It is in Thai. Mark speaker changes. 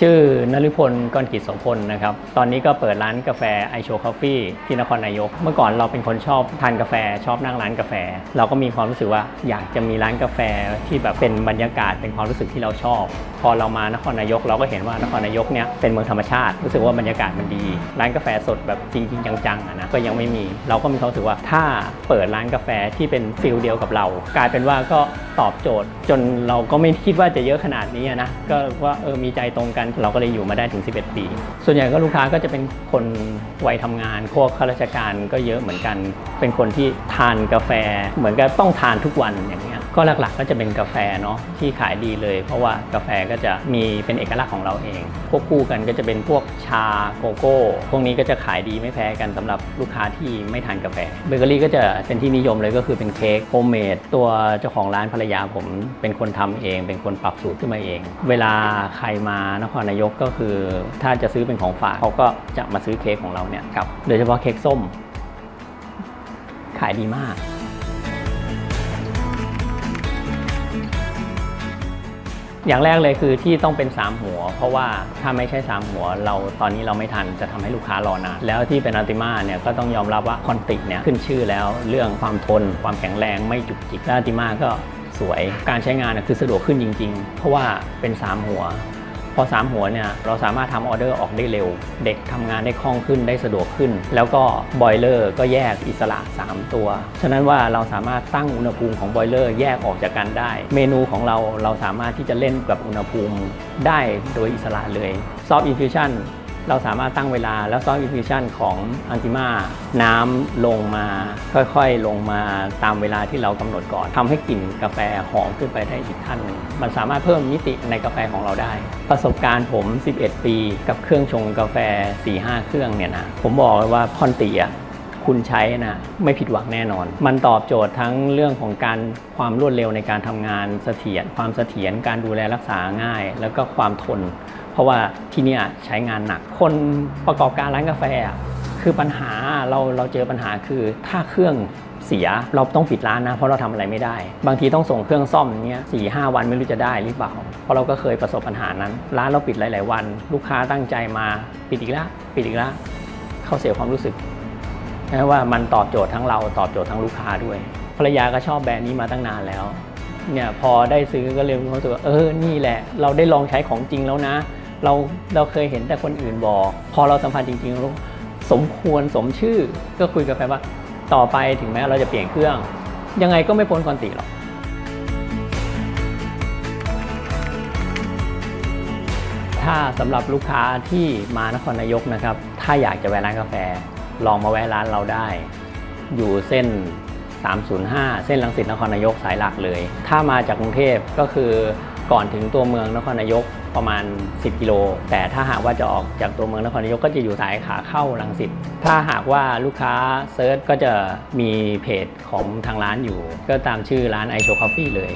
Speaker 1: ชื่อนฤพลกรกิจโสพลนะครับ ตอนนี้ก็เปิดร้านกาแฟไอโชคอฟฟี่ที่นครนายก เมื่อก่อนเราเป็นคนชอบทานกาแฟชอบนั่งร้านกาแฟ เราก็มีความรู้สึกว่าอยากจะมีร้านกาแฟที่แบบเป็นบรรยากาศเป็นความรู้สึกที่เราชอบ พอเรามานครนายก เราก็เห็นว่านครนายกเนี่ยเป็นเมืองธรรมชาติ รู้สึกว่าบรรยากาศมันดี ร้านกาแฟสดแบบจริง ๆ จังๆนะก็ยังไม่มี เราก็มีความรู้สึกว่าถ้าเปิดร้านกาแฟที่เป็นฟิลเดียวกับเรา กลายเป็นว่าก็ตอบโจทย์ จนเราก็ไม่คิดว่าจะเยอะขนาดนี้นะก็ว่าเออมีใจตรงกันเราก็เลยอยู่มาได้ถึง 11 ปี ส่วนใหญ่ก็ลูกค้าก็จะเป็นคนวัยทำงานพวกข้าราชการก็เยอะเหมือนกัน เป็นคนที่ทานกาแฟ เหมือนกับต้องทานทุกวันอย่างเงี้ย ก็หลักๆก็จะเป็นกาแฟเนาะที่ขายดีเลย เพราะว่ากาแฟก็จะมีเป็นเอกลักษณ์ของเราเองควบคู่กันก็จะเป็นพวกชาโกโก้ พวกนี้ก็จะขายดีไม่แพ้กันสำหรับลูกค้าที่ไม่ทานกาแฟเบเกอรี่ก็จะเป็นที่นิยมเลยก็คือเป็นเค้กโฮมเมดตัวเจ้าของร้านภรรยาผมเป็นคนทำเอง เป็นคนปรับสูตรขึ้นมาเอง เวลาใครมานครนายกก็คือถ้าจะซื้อเป็นของฝากเขาก็จะมาซื้อเค้กของเราเนี่ยครับโดยเฉพาะเค้กส้ม ขายดีมาก อย่างแรกเลยคือที่ต้องเป็น 3 หัว เพราะว่าถ้าไม่ใช่ 3 หัว เราตอนนี้เราไม่ทันจะทำให้ลูกค้ารอนานแล้วที่เป็นอัลติมาเนี่ยก็ต้องยอมรับว่าคอนติเนี่ยขึ้นชื่อแล้วเรื่องความทน ความแข็งแรงไม่จุกจิกและอัลติมาก็สวย การใช้งานน่คือสะดวกขึ้นจริง ๆ เพราะว่าเป็น 3 หัว พอ 3 หัวเนี่ยเราสามารถทำออเดอร์ออกได้เร็ว เด็กทำงานได้คล่องขึ้นได้สะดวกขึ้น แล้วก็บอยเลอร์ก็แยกอิสระ 3 ตัว ฉะนั้นว่าเราสามารถตั้งอุณหภูมิของบอยเลอร์แยกออกจากกันได้ เมนูของเราเราสามารถที่จะเล่นกับอุณหภูมิได้โดยอิสระเลยซอฟต์อินฟิวชั่น เราสามารถตั้งเวลาแล้วซอฟต์อินฟิวชั่นของอันติมาน้ำลงมา ค่อยๆ ลงมาตามเวลาที่เรากำหนดก่อนทำให้กลิ่นกาแฟหอมขึ้นไปได้อีกขั้นหนึ่งมันสามารถเพิ่มมิติในกาแฟของเราได้ ประสบการณ์ผม 11 ปี กับเครื่องชงกาแฟ 4-5 เครื่องเนี่ยนะผมบอกเลยว่าพอนตีอะ คุณใช้นะไม่ผิดหวังแน่นอน มันตอบโจทย์ทั้งเรื่องของการความรวดเร็วในการทำงานเสถียรความเสถียรการดูแลรักษาง่าย แล้วก็ความทน เพราะว่าที่นี่ใช้งานหนัก คนประกอบการร้านกาแฟคือปัญหาเราเราเจอปัญหาคือถ้าเครื่องเสียเราต้องปิดร้านนะเพราะเราทำอะไรไม่ได้ บางทีต้องส่งเครื่องซ่อมเนี้ยสี่ห้าวันไม่รู้จะได้หรือเปล่า เพราะเราก็เคยประสบปัญหานั้น ร้านเราปิดหลาย ๆ วัน ลูกค้าตั้งใจมาปิดอีกแล้วปิดอีกแล้วเขาเสียความรู้สึก นะว่ามันตอบโจทย์ทั้งเราตอบโจทย์ทั้งลูกค้าด้วย ภรรยาก็ชอบแบรนด์นี้มาตั้งนานแล้วเนี่ยพอได้ซื้อก็เลยรู้สึกว่าเออนี่แหละ เราได้ลองใช้ของจริงแล้วนะ เราเราเคยเห็นแต่คนอื่นบอก พอเราสัมผัสจริงๆเราสมควรสมชื่อ ก็คุยกับแฟนว่าต่อไปถึงแม้เราจะเปลี่ยนเครื่อง ยังไงก็ไม่พ้นคอนติหรอกถ้าสำหรับลูกค้าที่มานครนายกนะครับ ถ้าอยากจะแวะร้านกาแฟ ลองมาแวะร้านเราได้ อยู่เส้น 305 เส้นลังสิตนครนายกสายหลักเลย ถ้ามาจากกรุงเทพก็คือก่อนถึงตัวเมืองนครนายกประมาณ 10 กิโล แต่ถ้าหากว่าจะออกจากตัวเมืองนครนายกก็จะอยู่สายขาเข้าลังสิต ถ้าหากว่าลูกค้าเซิร์ชก็จะมีเพจของทางร้านอยู่ ก็ตามชื่อร้านไอโชคอฟฟี่เลย